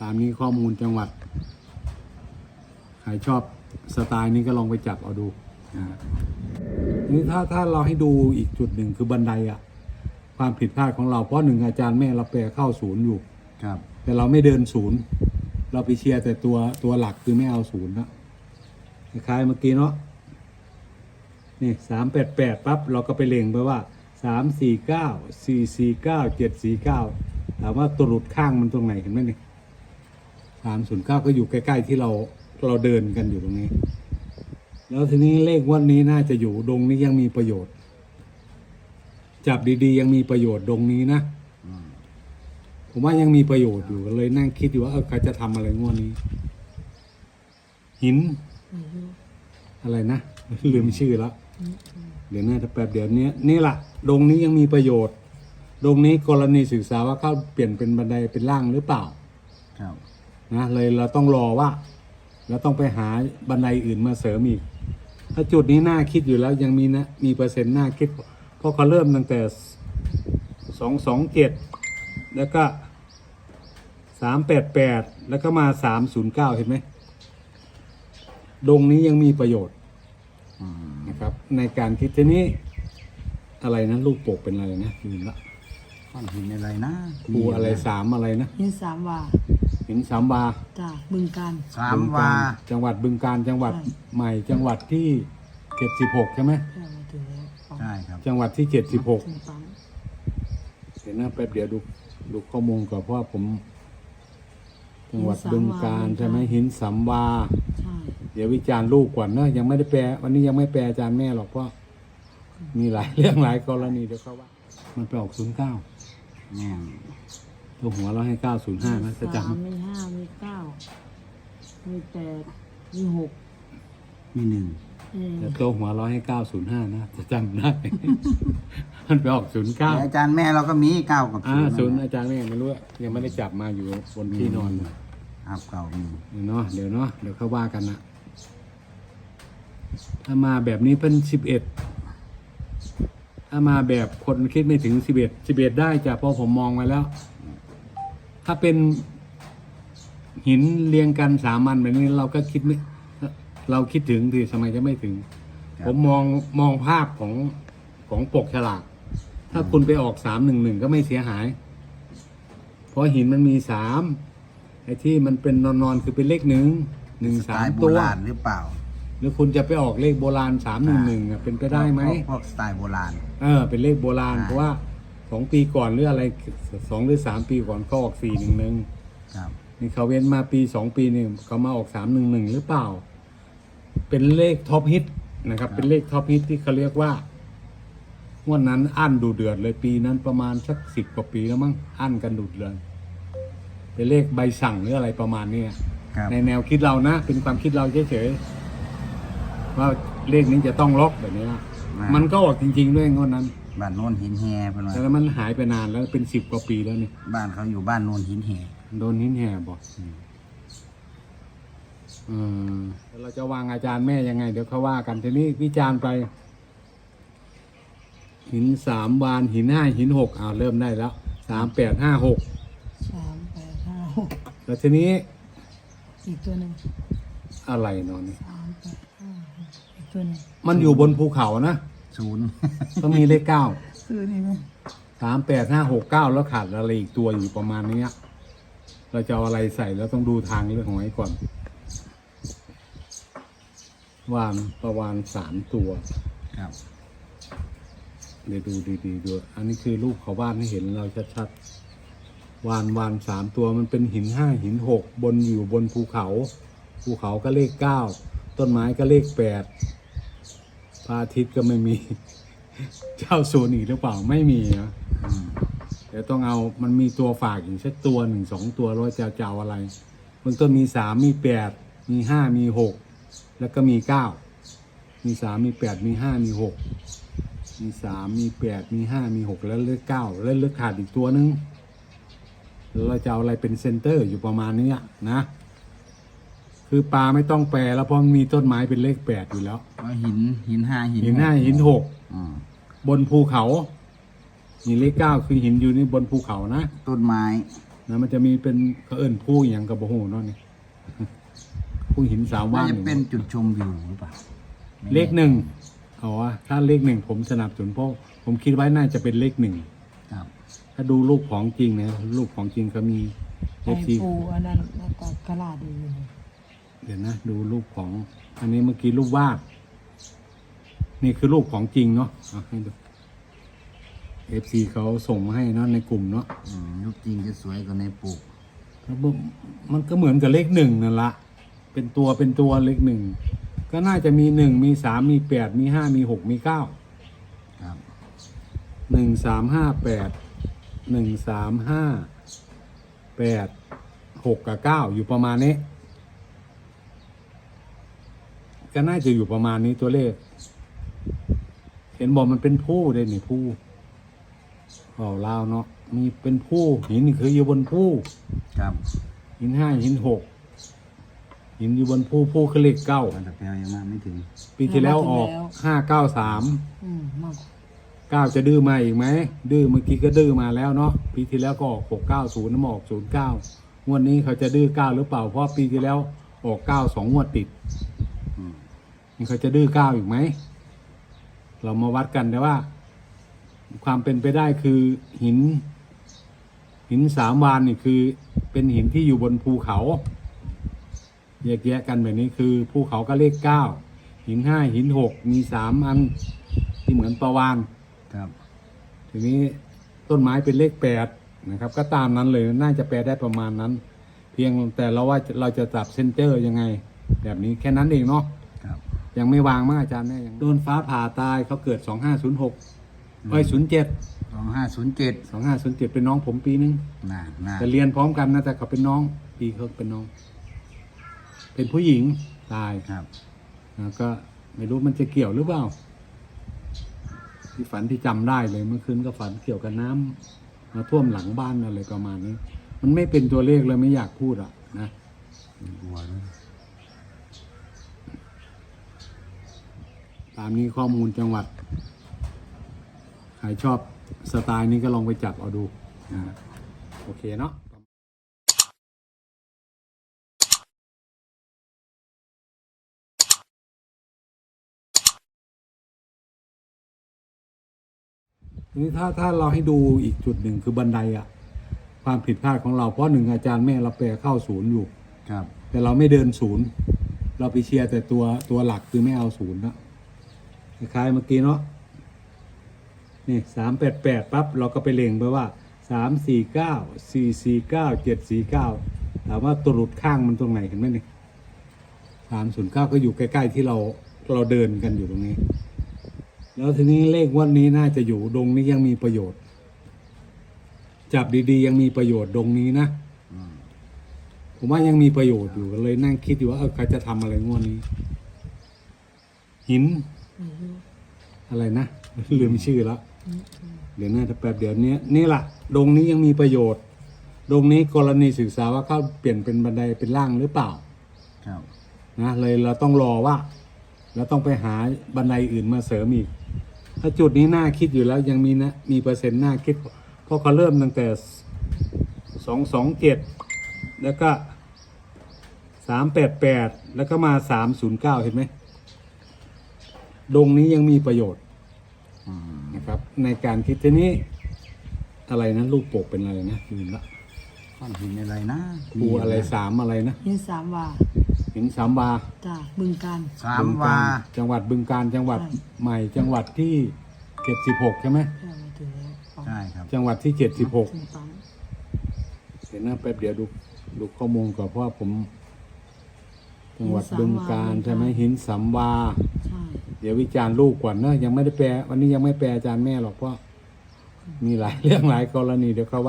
ตามนี้ข้อมูลจังหวัด ใครชอบสไตล์นี้ก็ลองไปจับเอาดูนะฮะทีนี้ถ้าถ้าเราให้ดูอีกจุดหนึ่งคือบันไดอะความผิดพลาดของเราเพราะหนึ่งอาจารย์แม่เราแปลเข้าศูนย์อยู่ครับ แต่เราไม่เดินศูนย์ เราไปเชียร์แต่ตัวตัวหลักคือไม่เอาศูนย์นะคล้ายๆเมื่อกี้เนาะนี่สามแปดแปดปั๊บเราก็ไปเล็งไปว่าสามสี่เก้าสี่สี่เก้าเจ็ดสี่เก้าถามว่าตัวหลุดข้างมันตรงไหนเห็นไหมนี่ สามศูนย์เก้าก็อยู่ใกล้ ๆ ที่เราเราเดินกันอยู่ตรงนี้ แล้วทีนี้เลขวันนี้น่าจะอยู่ดงนี้ยังมีประโยชน์ จับดีๆ ยังมีประโยชน์ดงนี้นะผมว่ายังมีประโยชน์อยู่ก็เลยนั่งคิดอยู่ว่าเออใครจะทำอะไรงวดนี้ หิน อะไรนะลืมชื่อแล้วเดี๋ยวน่าจะแป๊บเดี๋ยวนี้นี่แหละดงนี้ยังมีประโยชน์ ดงนี้กรณีศึกษาว่าเขาเปลี่ยนเป็นบันไดเป็นล่างหรือเปล่า ครับ นะเลยเราต้องรอว่าเราต้องไปหาบันไดอื่นมาเสริมอีก ถ้าจุดนี้น่าคิดอยู่แล้วยังมีนะมีเปอร์เซ็นต์น่าคิด เพราะเขาเริ่มตั้งแต่สองสองเจ็ดแล้วก็สามแปดแปดแล้วก็มาสามศูนย์เก้าเห็นไหมดงนี้ยังมีประโยชน์นะครับ ในการคิดทีนี้อะไรนะลูกโปกเป็นอะไรนะลืมละ ก้อนหินอะไรนะภูอะไรสามอะไรนะหินสามวาหินสามวาจ้าบึงการสามบึงวากฬจังหวัดบึงการจังหวัดใช่ใหม่จังหวัดที่เจ็ดสิบหกใช่ไหมแค่มาถึงแล้วปั๊มใช่ครับ จังหวัดที่เจ็ดสิบหกถึงปั๊มเดี๋ยวนะแป๊บเดียวดูดูข้อมูลก่อนเพราะว่าผม จังหวัดบึงการใช่ไหมหินสามวาใช่เดี๋ยววิจารณ์ลูกก่อนเนอะยังไม่ได้แปล วันนี้ยังไม่แปลอาจารย์แม่หรอกเพราะมีหลายเรื่องหลายกรณีเดี๋ยวเขาว่า มันไปออกศูนย์เก้า แม่นตัวหัวเราให้เก้าศูนย์ห้านะจะจสามมีห้ามีเก้ามีแปดมีหกมีหนึ่งเออำแต่ตัวหัวเราให้เก้าศูนย์ห้านะจะจำได้ มันไปออกศูนย์เก้าแต่อาจารย์แม่เราก็มีเก้ากับอ่าศูนย์นั่นแหละอาจารย์แม่ไม่รู้อะยังไม่ได้จับมาอยู่บนที่นอนเลย ครับเก่ามีเดี๋ยวเนาะเดี๋ยวเนาะเดี๋ยวเขาว่ากันนะถ้ามาแบบนี้เป็นสิบเอ็ด ถ้ามาแบบคนคิดไม่ถึงสิบเอ็ดสิบเอ็ดได้จ้ะเพราะผมมองไว้แล้ว ถ้าเป็นหินเรียงกันสามันแบบนี้เราก็คิดไม่เราคิดถึงที่สมัยจะไม่ถึง ผมมองมองภาพของของปกฉลาก ถ้าคุณไปออกสามหนึ่งหนึ่งก็ไม่เสียหาย เพราะหินมันมีสามไอ้ที่มันเป็นนอนๆคือเป็นเลขหนึ่งหนึ่งสสาไตมล์โบตัวราณหรือเปล่า หรือคุณจะไปออกเลขโบราณสามหนึ่งหนึ่งเป็นไปได้ไหมพวกพวกสไตล์โบราณ เออ เป็นเลขโบราณอ่าเพราะว่าสองปีก่อนหรืออะไรสองหรือสามปีก่อนเขาออกสี่หนึ่งหนึ่งครับนี่เขาเว้นมาปีสองปีนี่เขามาออกสามหนึ่งหนึ่งหรือเปล่า เป็นเลขท็อปฮิตนะครับ เป็นเลขท็อปฮิตที่เขาเรียกว่างวันนั้นอั้นดูเดือดเลยปีนั้นประมาณสักสิบกว่าปีแล้วมั้งอั้นกันดุดเลยเป็นเลขใบสั่งหรืออะไรประมาณเนี้ยครับในแนวคิดเรานะ เป็นความคิดเราเฉยๆ ว่าเลขนี้จะต้องล็อกแบบนี้นะมันก็ออกจริง ๆ ด้วยงวดนั้น บ้านโนนหินแฮเพิ่นว่าแต่มันหายไปนานแล้วเป็นสิบกว่าปีแล้วนี่บ้านเขาอยู่บ้านโนนหินแฮโดนหินแห่บอกอืมแล้วเราจะวางอาจารย์แม่ยังไง เดี๋ยวเขาว่ากันทีนี้วิจารณ์ไป หินสามวานหินห้าหินหกอ่าเริ่มได้แล้วสามแปดห้าหกสามแปดห้าหกแล้วทีนี้อีกตัวหนึ่งอะไรเนอนนี่สามแปดห้าหกอีก ตัวหนึ่งมันอยู่บนภูเขานะศูนย์ ต้องมีเลขเก้าซื้อนี่ไหมสามแปดห้าหกเก้าแล้วขาดอะไรอีกตัวอยู่ประมาณเนี้ยเราจะเอาอะไรใส่แล้วต้องดูทางเรื่องของไว้ก่อน วานประวานสามตัว ครับ เดี๋ยวดูดีๆดูอันนี้คือรูปเขาวาดให้เห็นเราชัดๆวานวานสามตัวมันเป็นหินห้าหินหกบนอยู่บนภูเขา ภูเขาก็เลขเก้าต้นไม้ก็เลขแปดพ ระอาทิตย์ก็ไม่มี เจ้าโซนอีกหรือเปล่าไม่มีนะเดี๋ยวต้องเอามันมีตัวฝากอีกสักตัวหนึ่งสองตัวแล้วจะจะเอาอะไรเบื้องต้นมีสามมีแปดมีห้ามีหกแล้วก็มีเก้ามีสามมีแปดมีห้ามีหกมีสามมีแปดมีห้ามีหกแล้วเลขเก้าแล้วเลขขาดอีกตัวหนึงเราจะเอาอะไรเป็นเซนเตอร์อยู่ประมาณนี้นะ คือปลาไม่ต้องแปลแล้วเพราะมันมีต้นไม้เป็นเลขแปดอยู่แล้ว ว่าหินหินห้าหินหินห้าหินหกอืมบนภูเขามีเลขเก้าคือหินอยู่นี่บนภูเขานะต้นไม้อนะมันจะมีเป็นเขาเอิ้นผู้อหย่างกับโบโหเนาะนี่ ผู้หินสามว่าว่างจะเป็นจุดชมวิวหรือเปล่าไม่แเลขหนึ่งอ๋อถ้าเลขหนึ่งผมสนับสนุนเพราะผมคิดไว้น่าจะเป็นเลขหนึ่ง ครับ ถ้าดูรูปของจริงนะรูปของจริงเขามีเอไอ้ฟซีปูอันนั้นหน้าตากระลาดดีเลย เดี๋ยวนะดูรูปของ อันนี้เมื่อกี้รูปวาด นี่คือรูปของจริงเนาะเอาให้ดูเอฟซีเขาส่งมาให้เนาะในกลุ่มเนาะอืมรูปจริงจะสวยกว่าในปลูกแล้วมันมันก็เหมือนกับเลขหนึ่งนั่นละเป็นตัวเป็นตัวเลขหนึ่งก็น่าจะมีหนึ่งมีสามมีแปดมีห้ามีหกมีเก้าครับหนึ่งสามห้าแปดหนึ่งสามห้าแปดหกกับเก้าอยู่ประมาณนี้ ก็น่าจะอยู่ประมาณนี้ตัวเลข เห็นบอกมันเป็นผู้เลยนี่ผู้เอาลาวเนาะมีเป็นผู้หินนี่คืออยู่บนผู้ครับหินห้าหินหกหินอยู่บนผู้ผู้คือเลขเก้ามันแต่แพลวยังมาไม่ถึง ปีที่แล้วออกห้าเก้าสามอืมมากเก้าจะดื้อมาอีกไหมดื้อเมื่อกี้ก็ดื้อมาแล้วเนาะปีที่แล้วก็ออกหกเก้าศูนย์น้ำออกศูนย์เก้างวดนี้เขาจะดื้อเก้าหรือเปล่าเพราะปีที่แล้วออกเก้าสองงวดติดอืม นี่เขาจะดื้อเก้าอีกไหม เรามาวัดกันแต่ว่า ความเป็นไปได้คือหิน หินสามวานนี่คือเป็นหินที่อยู่บนภูเขาแยกแยะกันแบบนี้คือภูเขาก็เลขเก้าหินห้าหินหกมีสามอันที่เหมือนประวานครับ ทีนี้ต้นไม้เป็นเลขแปดนะครับ ก็ตามนั้นเลยน่าจะแปลได้ประมาณนั้น เพียงแต่เราว่าเราจะจับเซนเตอร์ยังไง แบบนี้แค่นั้นเองเนาะครับ ยังไม่วางมั้งอาจารย์แม่ยังโดนฟ้าผ่าตายเขาเกิด 2506เอ้ย07 สองห้าศูนย์เจ็ด2507 เป็นน้องผมปีนึง น่าน่าแต่เรียนพร้อมกันนะแต่เขาเป็นน้องปีเขาเป็นน้อง เป็นผู้หญิงตายครับแล้วก็ไม่รู้มันจะเกี่ยวหรือเปล่า ที่ฝันที่จำได้เลยเมื่อคืนก็ฝันเกี่ยวกับน้ำมาท่วมหลังบ้านอะไรประมาณนี้ มันไม่เป็นตัวเลขเลยไม่อยากพูดอะนะบัวด้วย ตามนี้ข้อมูลจังหวัด ใครชอบสไตล์นี้ก็ลองไปจับเอาดูนะโอเคเนาะทีนี้ถ้าถ้าเราให้ดูอีกจุดหนึ่งคือบันไดอะความผิดพลาดของเราเพราะหนึ่งอาจารย์แม่เราแปลเข้าศูนย์อยู่ ครับ แต่เราไม่เดินศูนย์ เราไปเชียร์แต่ตัวตัวหลักคือไม่เอาศูนย์นะ คล้ายเมื่อกี้เนาะนี่สามแปดแปดปั๊บเราก็ไปเล็งไปว่าสามสี่เก้าสี่สี่เก้าเจ็ดสี่เก้าถามว่าตัวหลุดข้างมันตรงไหนเห็นไหมนี่สามศูนย์เก้าก็อยู่ใกล้ๆที่เราเราเดินกันอยู่ตรงนี้ แล้วทีนี้เลขวันนี้น่าจะอยู่ดงนี้ยังมีประโยชน์ จับดีๆยังมีประโยชน์ดงนี้นะผมว่ายังมีประโยชน์อยู่ก็เลยนั่งคิดอยู่ว่าเออเขาจะทำอะไรงวดนี้ หิน อะไรนะ ลืมชื่อแล้วเดี๋ยวน่าจะแป๊บเดี๋ยวนี้นี่แหละดงนี้ยังมีประโยชน์ดงนี้กรณีศึกษาว่าเขาเปลี่ยนเป็นบันไดเป็นล่างหรือเปล่าครับนะเลยเราต้องรอว่าเราต้องไปหาบันไดอื่นมาเสริมอีก ถ้าจุดนี้น่าคิดอยู่แล้วยังมีนะมีเปอร์เซ็นต์น่าคิดเพราะเขาเริ่มตั้งแต่สองสองเจ็ดแล้วก็สามแปดแปดแล้วก็มาสามศูนย์เก้าเห็นไหม ดงนี้ยังมีประโยชน์อืมนะครับ ในการคิดทีนี้ อะไรนะลูกโปกเป็นอะไรนะลืมละก้อนหินอะไรนะปูอะไรสามอะไรนะยินสามว่าหินสามบาจ้าบึงการสามบึงวากฬจังหวัดบึงการจังหวัดใช่ใหม่ จังหวัดที่เจ็ดสิบหกใช่ไหมแค่มาถึงแล้วปั๊มใช่ครับ จังหวัดที่เจ็ดสิบหกถึงปั๊มเดี๋ยวนะแป๊บเดียวดูดูข้อมูลก่อนเพราะว่าผม จังหวัดบึงการใช่ไหมหินสัมวาใช่ เดี๋ยววิจารณ์ลูกก่อนเนอะยังไม่ได้แปล วันนี้ยังไม่แปลอาจารย์แม่หรอกเพราะมีหลายเรื่องหลายกรณีเดี๋ยวเขาว่า